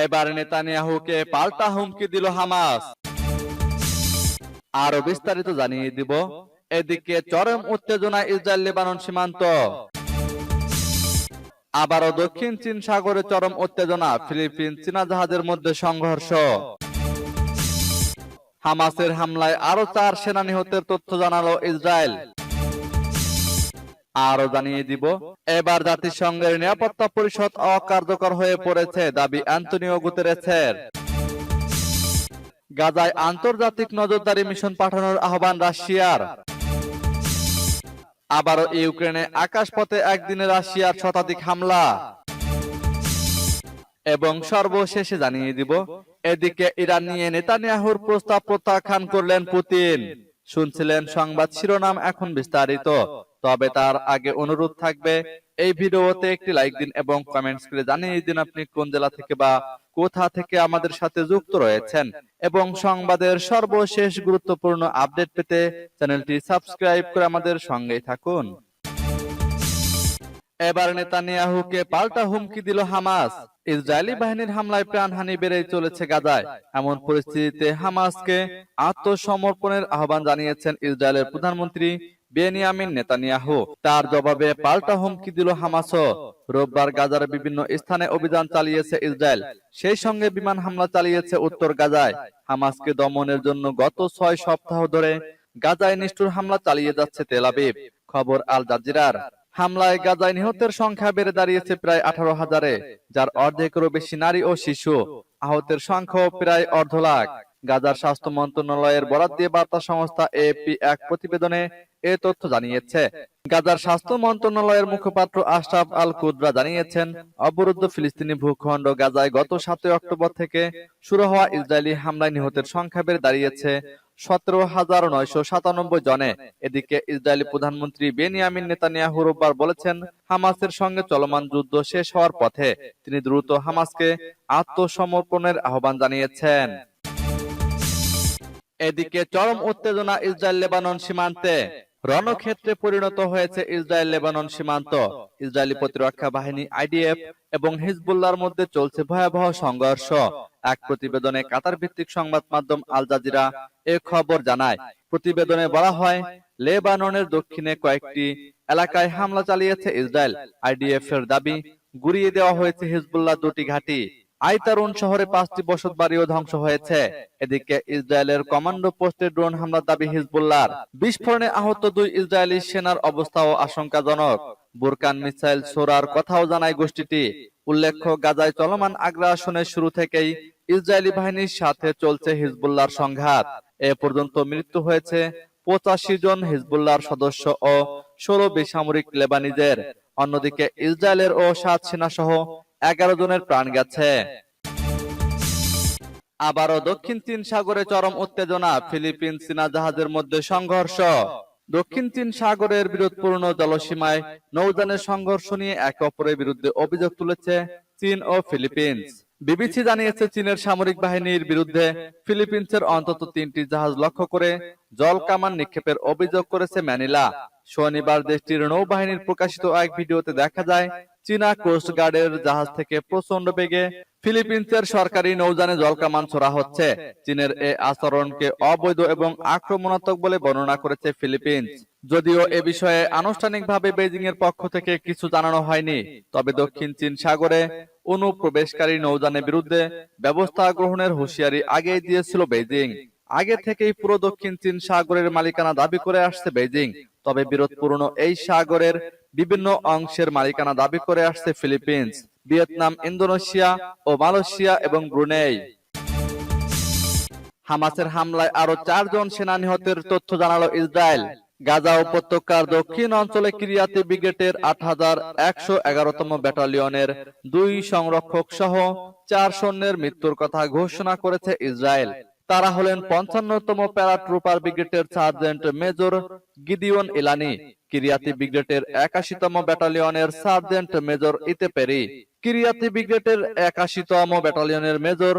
এবার নেতানিয়াহুকে পাল্টা হুমকি দিল হামাস। আরও বিস্তারিত জানিয়ে দিব, এদিকে চরম উত্তেজনা ইসরায়েল লেবানন সীমান্ত। আবারও দক্ষিণ চীন সাগরে চরম উত্তেজনা, ফিলিপিন চীনা জাহাজের মধ্যে সংঘর্ষ। হামাসের হামলায় আরও চার সেনা নিহতের তথ্য জানালো ইসরায়েল। আরও জানিয়ে দিব, এবার জাতিসংঘের নিরাপত্তা পরিষদ অকার্যকর হয়ে পড়েছে, দাবি অ্যান্টনিও গুতেরেছের গাজায় আন্তর্জাতিক নজরদারি মিশন পাঠানোর আহ্বান রাশিয়ার। আবারও ইউক্রেনে আকাশপথে একদিনে রাশিয়ার শতাধিক হামলা। এবং সর্বশেষে জানিয়ে দিব, এদিকে ইরান নিয়ে নেতানিয়াহুর প্রস্তাব প্রত্যাখ্যান করলেন পুতিন। শুনছিলেন সংবাদ শিরোনাম এখন বিস্তারিত। তবে তার আগে অনুরোধ থাকবে এই ভিডিওতে একটি লাইক দিন এবং কমেন্টস করে জানিয়ে দিন আপনি কোন জেলা থেকে বা কোথা থেকে আমাদের সাথে যুক্ত রয়েছেন এবং সংবাদের সর্বশেষ গুরুত্বপূর্ণ আপডেট পেতে চ্যানেলটি সাবস্ক্রাইব করে আমাদের সঙ্গেই থাকুন। এবার নেতানিয়াহুকে পাল্টা হুমকি দিল হামাস। ইসরায়েলি বাহিনীর হামলায় প্রাণহানি বেড়েই চলেছে গাজায়। এমন পরিস্থিতিতে হামাসকে আত্মসমর্পণের আহ্বান জানিয়েছেন ইসরায়েলের প্রধানমন্ত্রী বেনিয়ামিন নেতানিয়াহু, তার জবাবে পাল্টা হুমকি দিল হামাসও। রোববার গাজার বিভিন্ন স্থানে অভিযান চালিয়েছে ইসরায়েল। সেই সঙ্গে বিমান হামলা চালিয়েছে উত্তর গাজায়। হামাসকে দমনের জন্য গত ছয় সপ্তাহ ধরে গাজায় নিষ্ঠুর হামলা চালিয়ে যাচ্ছে তেল আবিব। খবর আল জাজিরার। হামলায় গাজায় নিহতের সংখ্যা বেড়ে দাঁড়িয়েছে প্রায় আঠারো হাজারে, যার অর্ধেকেরও বেশি নারী ও শিশু। আহতের সংখ্যাও প্রায় অর্ধ লাখ। গাজার স্বাস্থ্য মন্ত্রণালয়ের বরাদ দিয়ে বার্তা সংস্থা এপি এক প্রতিবেদনে এ তথ্য জানিয়েছে। গাজার স্বাস্থ্য মন্ত্রণালয়ের মুখপাত্র আশরাফ আল কুদরা জানিয়েছেন, অবরুদ্ধ ফিলিস্তিনি ভূখণ্ড গাজায় গত সাতই অক্টোবর থেকে শুরু হওয়া ইসরায়েলি হামলায় নিহতের সংখ্যা বেড়ে দাঁড়িয়েছে সতেরো হাজার নয়শো সাতানব্বই জনে। এদিকে ইসরায়েলি প্রধানমন্ত্রী বেনিয়ামিন নেতানিয়াহু রোববার বলেছেন, হামাসের সঙ্গে চলমান যুদ্ধ শেষ হওয়ার পথে তিনি দ্রুত হামাসকে আত্মসমর্পণের আহ্বান জানিয়েছেন। এদিকে চরম উত্তেজনা ইসরায়েল লেবানন সীমান্তে। রণক্ষেত্রে পরিণত হয়েছে ইসরায়েল লেবানন সীমান্ত। ইসরায়েলি প্রতিরক্ষা বাহিনী, আইডিএফ এবং হিজবুল্লাহর মধ্যে চলছে ভয়াবহ সংঘর্ষ। এক প্রতিবেদনে কাতার ভিত্তিক সংবাদ মাধ্যম আল জাজিরা এ খবর জানায়। প্রতিবেদনে বলা হয়, লেবাননের দক্ষিণে কয়েকটি এলাকায় হামলা চালিয়েছে ইসরায়েল। আইডিএফ এর দাবি, গুড়িয়ে দেওয়া হয়েছে হিজবুল্লাহ দুটি ঘাঁটি। আইতারুন শহরে পাঁচটি বসত বাড়িও ধ্বংস হয়েছে। এদিকে ইসরায়েলের কমান্ডো পোস্টে ড্রোন হামলার দাবি হিজবুল্লাহর। বিস্ফোরণে আহত দুই ইসরায়েলি সেনার অবস্থাও আশঙ্কাজনক। বুরকান মিসাইল ছোড়ার কথাও জানায় গোষ্ঠীটি। উল্লেখ্য, গাজায় চলমান আগ্রাসনের শুরু থেকেই ইসরায়েলি বাহিনীর সাথে চলছে হিজবুল্লাহর সংঘাত। এ পর্যন্ত মৃত্যু হয়েছে পঁচাশি জন হিজবুল্লাহর সদস্য ও ষোলো বেসামরিক লেবানিজের। অন্যদিকে ইসরায়েলের ও সাত সেনা সহ এগারো জনের প্রাণ গেছে। আবারও দক্ষিণ চীন সাগরে চরম উত্তেজনা, ফিলিপিন চীনা জাহাজের মধ্যে সংঘর্ষ। দক্ষিণ চীন সাগরের বিরোধপূর্ণ জলসীমায় নৌযানের সংঘর্ষ নিয়ে একে অপরের বিরুদ্ধে অভিযোগ তুলেছে চীন ও ফিলিপিন্স। বিবিসি জানিয়েছে চীনের সামরিক বাহিনীর বিরুদ্ধে ফিলিপিন্সের অন্তত তিনটি জাহাজ লক্ষ্য করে জল কামান নিক্ষেপের অভিযোগ করেছে ম্যানিলা। শনিবার দেশটির নৌবাহিনীর প্রকাশিত এক ভিডিওতে দেখা যায়, চীনা কোস্ট গার্ডের জাহাজ থেকে প্রচণ্ড বেগে ফিলিপিন্সের সরকারি নৌযানে জলকামান ছোড়া হচ্ছে। চীনের এ আচরণকে অবৈধ এবং আক্রমণাত্মক বলে বর্ণনা করেছে ফিলিপিন্স। যদিও এ বিষয়ে আনুষ্ঠানিকভাবে বেজিং এর পক্ষ থেকে কিছু জানানো হয়নি, তবে দক্ষিণ চীন সাগরে অনুপ্রবেশকারী নৌযানের বিরুদ্ধে ব্যবস্থা গ্রহণের হুঁশিয়ারি আগেই দিয়েছিল বেজিং আগে থেকেই পুরো দক্ষিণ চীন সাগরের মালিকানা দাবি করে আসছে বেজিং তবে বিরোধপূর্ণ এই সাগরের বিভিন্ন অংশের মালিকানা দাবি করে আসছে ফিলিপিন্স, ভিয়েতনাম, ইন্দোনেশিয়া ও মালয়েশিয়া এবং ব্রুনেই। হামাসের হামলায় আরও চারজন সেনা নিহতের তথ্য জানালো ইসরায়েল। গাজা উপত্যকার দক্ষিণ অঞ্চলে কিরিয়াতে ব্রিগেডের আট হাজার একশো এগারোতম ব্যাটালিয়নের দুই সংরক্ষক সহ চার সৈন্যের মৃত্যুর কথা ঘোষণা করেছে ইসরায়েল। তারা হলেন পঞ্চান্নতম প্যারাট্রুপার ব্রিগেডের sergeant major Gideon Ilani. Kiryati ব্রিগেডের একাশিতম ব্যাটালিয়নের সার্জেন্ট মেজর ইতেপেরি। কিরিয়াতি ব্রিগেডের একাশিতম ব্যাটালিয়নের মেজর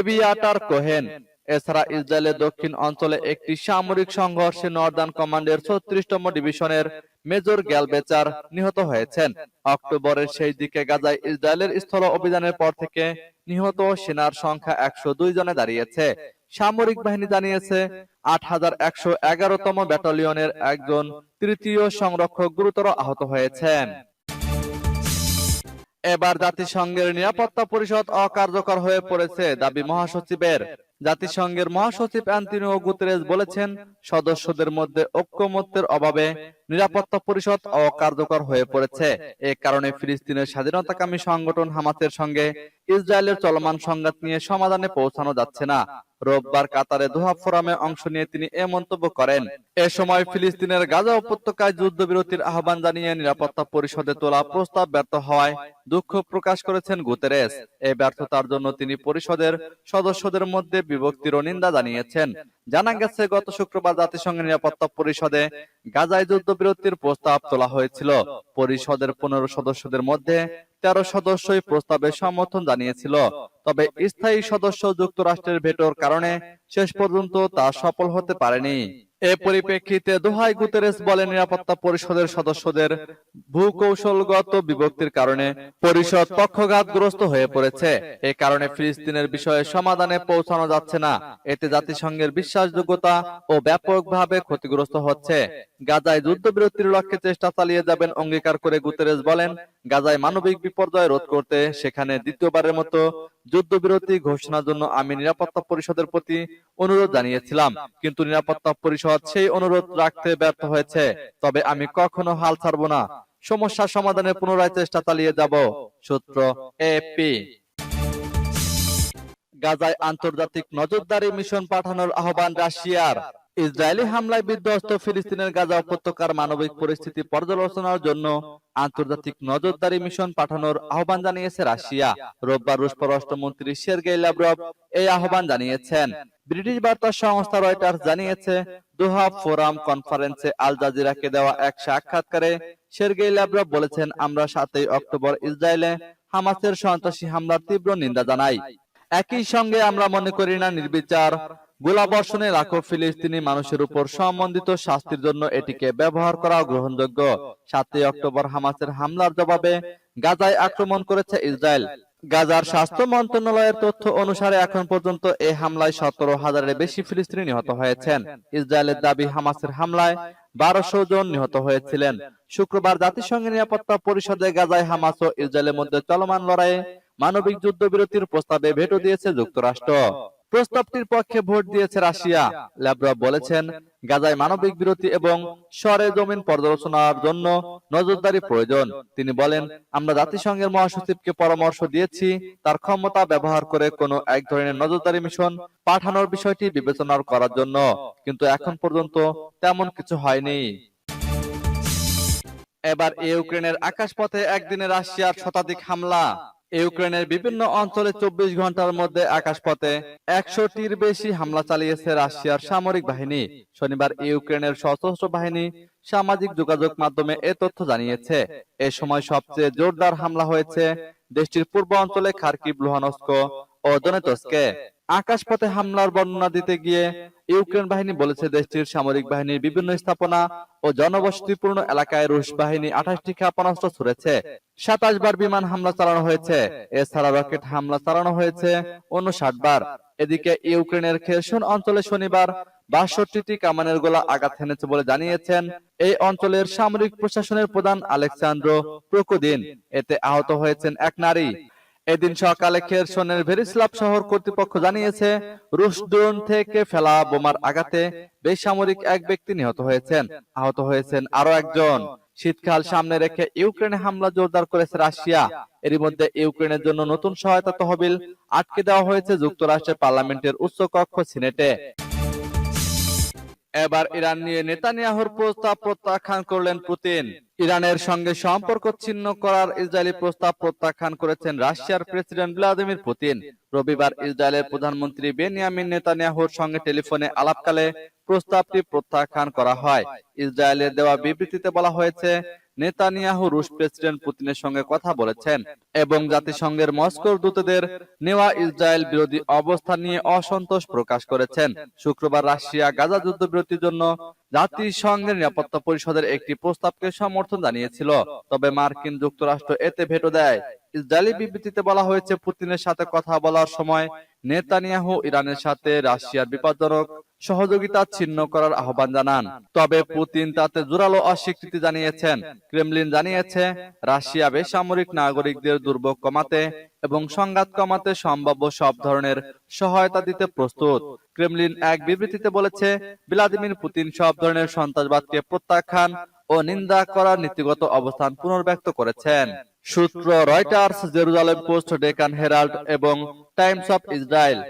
এবিয়াটার কোহেন। এছাড়া ইসরায়েলের দক্ষিণ অঞ্চলে একটি সামরিক সংঘর্ষে নর্দার্ন কমান্ডের ছত্রিশতম ডিভিশনের মেজর গ্যালবেচার নিহত হয়েছেন। অক্টোবরের সেই দিকে গাজায় ইসরায়েলের স্থল অভিযানের পর থেকে নিহত সেনার সংখ্যা একশো দুই জনে দাঁড়িয়েছে। সামরিক বাহিনী জানিয়েছে আট হাজার একশো এগারোতম ব্যাটালিয়নের একজন তৃতীয় সংরক্ষক গুরুতর আহত হয়েছেন। এবার জাতিসংঘের নিরাপত্তা পরিষদ অকার্যকর হয়ে পড়েছে দাবি মহাসচিবের। জাতিসংঘের মহাসচিব অ্যান্টনিও গুতেরেস বলেছেন সদস্যদের মধ্যে ঐক্যমত্যের অভাবে নিরাপত্তা পরিষদ অকার্যকর হয়ে পড়েছে। এ কারণে ফিলিস্তিনের স্বাধীনতাকামী সংগঠন হামাসের সঙ্গে ইসরায়েলের চলমান সংঘাত নিয়ে সমাধানে পৌঁছানো যাচ্ছে না। রোববার কাতারে দোহা ফোরামে অংশ নিয়ে তিনি এ মন্তব্য করেন। এ সময় ফিলিস্তিনের গাজা উপত্যকায় যুদ্ধবিরতির আহ্বান জানিয়ে নিরাপত্তা পরিষদে তোলা প্রস্তাব ব্যর্থ হওয়ায় দুঃখ প্রকাশ করেছেন গুতেরেস। এই ব্যর্থতার জন্য তিনি পরিষদের সদস্যদের মধ্যে বিভক্তির নিন্দা জানিয়েছেন। জানা গেছে, গত শুক্রবার জাতিসংঘের নিরাপত্তা পরিষদে গাজায় যুদ্ধবিরতির প্রস্তাব তোলা হয়েছিল। পরিষদের পনেরো সদস্যদের মধ্যে তেরো সদস্যই প্রস্তাবে সমর্থন জানিয়েছিল। তবে স্থায়ী সদস্য যুক্তরাষ্ট্রের ভেটোর কারণে শেষ পর্যন্ত তা সফল হতে পারেনি। এ পরিপ্রেক্ষিতে দোহাই গুতেরেস বলে নিরাপত্তা পরিষদের সদস্যদের ভূকৌশলগত বিভক্তির কারণে পরিষদ পক্ষঘাতগ্রস্ত হয়ে পড়েছে। এ কারণে ফিলিস্তিনের বিষয়ে সমাধানে পৌঁছানো যাচ্ছে না। এতে জাতিসংঘের বিশ্বাসযোগ্যতা ও ব্যাপকভাবে ক্ষতিগ্রস্ত হচ্ছে। গাজায় যুদ্ধবিরতির লক্ষ্যে চেষ্টা চালিয়ে যাবেন অঙ্গীকার করে গুতেরেস বলেন, গাজায় মানবিক বিপর্যয় রোধ করতে সেখানে দ্বিতীয়বারের মতো যুদ্ধবিরতি ঘোষণার জন্য আমি নিরাপত্তা পরিষদের প্রতি অনুরোধ জানিয়েছিলাম। কিন্তু নিরাপত্তা পরিষদ সেই অনুরোধ রাখতে ব্যর্থ হয়েছে। তবে আমি কখনো হাল ছাড়ব না। সমস্যা সমাধানে পুনরায় চেষ্টা চালিয়ে যাব, সূত্র এপি গাজায় আন্তর্জাতিক নজরদারি মিশন পাঠানোর আহ্বান রাশিয়ার। ইসরায়েলি হামলায় বিধ্বস্ত ফিলিস্তিনের গাজা উপত্যকার মানবিক পরিস্থিতি পর্যালোচনার জন্য আন্তর্জাতিক নজরদারি মিশন পাঠানোর আহ্বান জানিয়েছে রাশিয়া। রোববার রুশ পররাষ্ট্রমন্ত্রী সের্গেই লাভরভ এই আহ্বান জানিয়েছেন। ব্রিটিশ বার্তা সংস্থা রয়টার্স জানিয়েছে দোহা ফোরাম কনফারেন্সে আল জাজিরাকে দেওয়া এক সাক্ষাৎকারে সের্গেই লাভরভ বলেছেন আমরা সাতই অক্টোবর ইসরায়েলে হামাসের সন্ত্রাসী হামলার তীব্র নিন্দা জানাই। একই সঙ্গে আমরা মনে করি না নির্বিচার। গোলাবর্ষণে লাখো ফিলিস্তিনি মানুষের উপর সম্বন্ধিত শাস্তির জন্য এটিকে ব্যবহার করা গ্রহণযোগ্য। সাতই অক্টোবর হামাসের হামলার জবাবে গাজায় আক্রমণ করেছে ইসরায়েল। গাজার স্বাস্থ্য মন্ত্রণালয়ের তথ্য অনুসারে এখন পর্যন্ত এই হামলায় সতেরো হাজারের বেশি ফিলিস্তিনি নিহত হয়েছেন। ইসরায়েলের দাবি হামাসের হামলায় বারোশো জন নিহত হয়েছিলেন। শুক্রবার জাতিসংঘের নিরাপত্তা পরিষদে গাজায় হামাস ও ইসরায়েলের মধ্যে চলমান লড়াইয়ে মানবিক যুদ্ধবিরতির প্রস্তাবে ভেটো দিয়েছে যুক্তরাষ্ট্র। প্রস্তাবটির পক্ষে ভোট দিয়েছে রাশিয়া। ল্যাব্রভ বলেছেন, গাজায় মানবিক বিরতি এবং সরে জমিন পর্যালোচনার জন্য নজরদারি প্রয়োজন। তিনি বলেন, আমরা জাতিসংঘের মহাসচিবকে পরামর্শ দিয়েছি, তার ক্ষমতা ব্যবহার করে কোনো এক ধরনের নজরদারি মিশন পাঠানোর বিষয়টি বিবেচনা করার জন্য, কিন্তু এখন পর্যন্ত তেমন কিছু হয়নি। এবার ইউক্রেনের আকাশপথে একদিনে রাশিয়ার শতাধিক হামলা। ইউক্রেনের বিভিন্ন অঞ্চলে চব্বিশ ঘণ্টার মধ্যে আকাশপথে একশোটির বেশি হামলা চালিয়েছে রাশিয়ার সামরিক বাহিনী। শনিবার ইউক্রেনের সশস্ত্র বাহিনী সামাজিক যোগাযোগ মাধ্যমে এ তথ্য জানিয়েছে। এ সময় সবচেয়ে জোরদার হামলা হয়েছে দেশটির পূর্ব অঞ্চলে খার্কিব লুহানস্ক ও দনেতস্কে আকাশপথে হামলার বর্ণনা দিতে গিয়ে ইউক্রেন বাহিনী বলেছে দেশটির সামরিক বাহিনীর বিভিন্ন স্থাপনা ও জনবসতিপূর্ণ এলাকায় রুশ বাহিনী আঠাশটি ক্ষেপণাস্ত্র ছুড়েছে। সাতাশ বার বিমান হামলা চালানো হয়েছে। এছাড়া রকেট হামলা চালানো হয়েছে উনষাট বার। এদিকে ইউক্রেনের খেরসন অঞ্চলে শনিবার বাষট্টিটি কামানের গোলা আঘাত হেনেছে বলে জানিয়েছেন এই অঞ্চলের সামরিক প্রশাসনের প্রধান আলেকসান্দ্র প্রকোদিন। এতে আহত হয়েছেন এক নারী। এদিন সকালে খেরসনের ভেরিস্লাভ শহর কর্তৃপক্ষ জানিয়েছে রুশ ড্রোন থেকে ফেলা বোমার আঘাতে বেসামরিক এক ব্যক্তি নিহত হয়েছেন। আহত হয়েছেন আরও একজন। শীতকাল সামনে রেখে ইউক্রেনে হামলা জোরদার করেছে রাশিয়া। এরই মধ্যে ইউক্রেনের জন্য নতুন সহায়তা তহবিল আটকে দেওয়া হয়েছে যুক্তরাষ্ট্রের পার্লামেন্টের উচ্চ কক্ষ সিনেটে। এবার ইরান নিয়ে নেতানিয়াহুর প্রস্তাব প্রত্যাখ্যান করলেন পুতিন। ইরানের সঙ্গে সম্পর্ক ছিন্ন করার ইসরায়েলি প্রস্তাব প্রত্যাখ্যান করেছেন রাশিয়ার প্রেসিডেন্ট ভ্লাদিমির পুতিন। রবিবার ইসরায়েলের প্রধানমন্ত্রী বেনিয়ামিন নেতানিয়াহুর সঙ্গে টেলিফোনে আলাপকালে প্রস্তাবটি প্রত্যাখ্যান করা হয়। ইসরায়েলের দেওয়া বিবৃতিতে বলা হয়েছে, নেতানিয়াহু রুশ প্রেসিডেন্ট পুতিনের সঙ্গে কথা বলেছেন এবং জাতিসংঘের মস্কোর দূতদের নেওয়া ইসরায়েল বিরোধী অবস্থান নিয়ে অসন্তোষ প্রকাশ করেছেন। শুক্রবার রাশিয়া গাজা যুদ্ধবিরতির জন্য জাতিসংঘের নিরাপত্তা পরিষদের একটি প্রস্তাবকে সমর্থন জানিয়েছিল। তবে মার্কিন যুক্তরাষ্ট্র এতে ভেটো দেয়। ইসরায়েলি বিবৃতিতে বলা হয়েছে, পুতিনের সাথে কথা বলার সময় নেতানিয়াহু ইরানের সাথে রাশিয়ার বিপজ্জনক সহযোগিতা ছিন্ন করার আহ্বান জানান। তবে পুতিন তাতে জোরালো অস্বীকৃতি জানিয়েছেন। ক্রেমলিন জানিয়েছে, রাশিয়া বেসামরিক নাগরিকদের দুর্ভোগ কমাতে এবং সংঘাত কমাতে সম্ভাব্য সব ধরনের সহায়তা দিতে প্রস্তুত। ক্রেমলিন এক বিবৃতিতে বলেছে, ভ্লাদিমির পুতিন সব ধরনের সন্ত্রাসবাদকে প্রত্যাখ্যান ও নিন্দা করার নীতিগত অবস্থান পুনর্ব্যক্ত করেছেন। সূত্র Reuters Jerusalem Post Deccan Herald এবং টাইমস অফ ইসরায়েল।